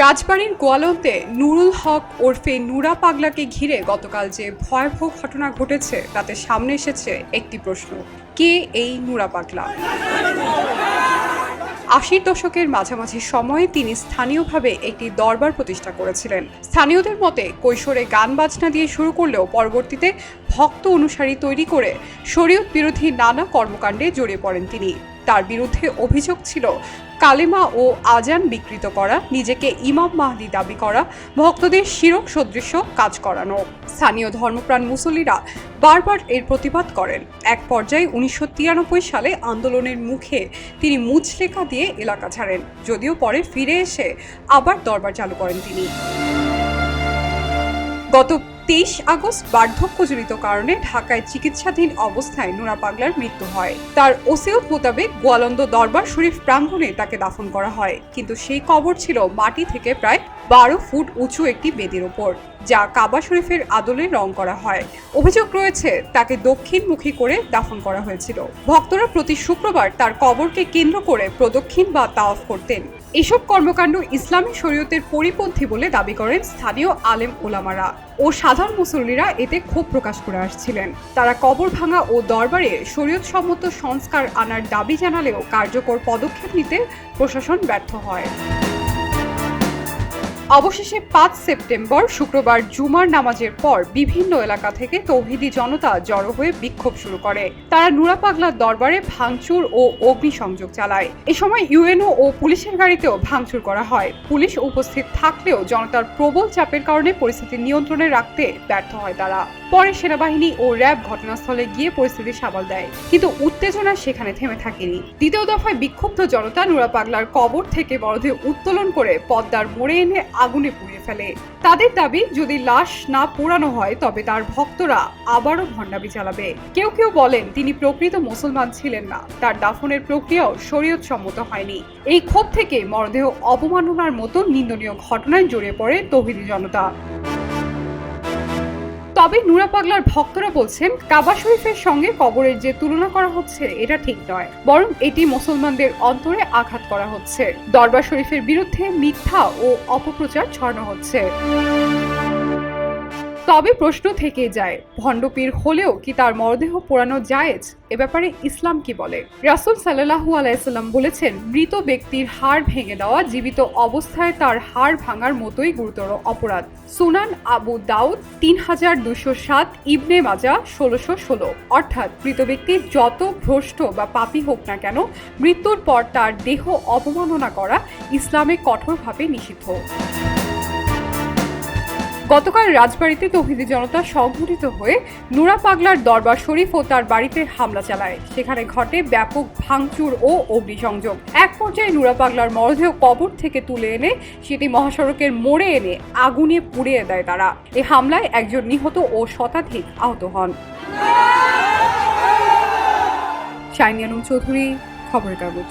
রাজবাড়ির গোয়ালন্দে নুরুল হক ওরফে নুরা পাগলাকে ঘিরে গতকাল যে ভয়াবহ ঘটনা ঘটেছে, তাতে সামনে এসেছে একটি প্রশ্ন। কে এই নুরা পাগলা? আশির দশকের মাঝামাঝি সময়ে তিনি স্থানীয়ভাবে একটি দরবার প্রতিষ্ঠা করেছিলেন। স্থানীয়দের মতে, কৈশোরে গান বাজনা দিয়ে শুরু করলেও পরবর্তীতে ভক্ত অনুসারী তৈরি করে শরীয়ত বিরোধী নানা কর্মকাণ্ডে জড়িয়ে পড়েন তিনি। তার বিরুদ্ধে অভিযোগ ছিল কালেমা ও আজান বিকৃত করা, নিজেকে ইমাম মাহদি দাবি করা, ভক্তদের শিরক সদৃশ কাজ করানো। স্থানীয় ধর্মপ্রাণ মুসল্লিরা বারবার এর প্রতিবাদ করেন। এক পর্যায়ে উনিশশো তিরানব্বই সালে আন্দোলনের মুখে তিনি মুচলেখা দিয়ে এলাকা ছাড়েন, যদিও পরে ফিরে এসে আবার দরবার চালু করেন তিনি। গত তেইশ আগস্ট বার্ধক্যজনিত কারণে ঢাকায় চিকিৎসাধীন অবস্থায় নুরা পাগলার মৃত্যু হয়। তার ওসিয়ত মোতাবেক গোয়ালন্দ দরবার শরীফ প্রাঙ্গণে তাকে দাফন করা হয়। কিন্তু সেই কবর ছিল মাটি থেকে প্রায় বারো ফুট উঁচু একটি বেদির ওপর, যা কাবা শরীফের আদলে রং করা হয়। অভিযোগ রয়েছে, তাকে দক্ষিণমুখী করে দাফন করা হয়েছিল। ভক্তরা প্রতি শুক্রবার তার কবরকে কেন্দ্র করে প্রদক্ষিণ বা তাওয়াফ করতেন। এসব কর্মকাণ্ড ইসলামী শরীয়তের পরিপন্থী বলে দাবি করেন স্থানীয় আলেম ওলামারা ও সাধারণ মুসল্লিরা এতে ক্ষোভ প্রকাশ করে আসছিলেন। তারা কবর ভাঙা ও দরবারে শরীয়ত সম্মত সংস্কার আনার দাবি জানালেও কার্যকর পদক্ষেপ নিতে প্রশাসন ব্যর্থ হয়। অবশেষে পাঁচ সেপ্টেম্বর শুক্রবার জুমার নামাজের পর বিভিন্ন এলাকা থেকে তৌহিদি জনতা জড়ো হয়ে বিক্ষোভ শুরু করে। তারা নুরা পাগলার দরবারে ভাঙচুর ও অগ্নিসংযোগ চালায়। এ সময় ইউএনও ও পুলিশের গাড়িতেও ভাঙচুর করা হয়। পুলিশ উপস্থিত থাকলেও জনতার প্রবল চাপের কারণে পরিস্থিতি নিয়ন্ত্রণে রাখতে ব্যর্থ হয় তারা। পরে সেনাবাহিনী ও র্যাব ঘটনাস্থলে গিয়ে পরিস্থিতি সামাল দেয়, কিন্তু উত্তেজনা সেখানে থেমে থাকেনি। দ্বিতীয় দফায় বিক্ষুব্ধ জনতা নুরা পাগলার কবর থেকে মরদেহ উত্তোলন করে পদ্মার মোড়ে এনে আগুনে পুড়িয়ে ফেলে। তাদের দাবি, যদি লাশ না পোড়ানো হয়, তবে তার ভক্তরা আবারও ভণ্ডামি চালাবে। কেউ কেউ বলেন, তিনি প্রকৃত মুসলমান ছিলেন না। তার দাফনের প্রক্রিয়াও শরীয়ত সম্মত হয়নি। এই ক্ষোভ থেকে মরদেহ অবমাননার মতো নিন্দনীয় ঘটনায় জড়িয়ে পড়ে তহিদি জনতা। তবে নুরা পাগলার ভক্তরা বলছেন, কাবা শরীফের সঙ্গে কবরের যে তুলনা করা হচ্ছে, এটা ঠিক নয়। বরং এটি মুসলমানদের অন্তরে আঘাত করা হচ্ছে। দরবার শরীফের বিরুদ্ধে মিথ্যা ও অপপ্রচার ছড়ানো হচ্ছে। তবে প্রশ্ন থেকে যায় ভণ্ডপীর হলেও কি তার মরদেহ পোড়ানো জায়েজ? এ ব্যাপারে ইসলাম কি বলে? রাসুল সাল্লাহু আলাইসাল্লাম বলেছেন, মৃত ব্যক্তির হাড় ভেঙে দেওয়া জীবিত অবস্থায় তার হাড় ভাঙার মতোই গুরুতর অপরাধ। সুনান আবু দাউদ তিন হাজার দুশো সাত, ইবনে মাজা ষোলোশো ষোলো। অর্থাৎ মৃত ব্যক্তি যত ভ্রষ্ট বা পাপী হোক না কেন, মৃত্যুর পর তার দেহ অবমাননা করা ইসলামে কঠোরভাবে নিষিদ্ধ। গতকাল রাজবাড়িতে তৌহিদি জনতা সংঘটিত হয়ে নুরা পাগলার দরবার শরীফ ও তার বাড়িতে হামলা চালায়। সেখানে ঘটে ব্যাপক ভাঙচুর ও অগ্নিসংযোগ। এক পর্যায়ে নুরা পাগলার মরদেহ কবর থেকে তুলে এনে সেটি মহাসড়কের মোড়ে এনে আগুনে পুড়িয়ে দেয় তারা। এ হামলায় একজন নিহত ও শতাধিক আহত হন। শাইনিয়ানুম চৌধুরী, খবরের কাগজ।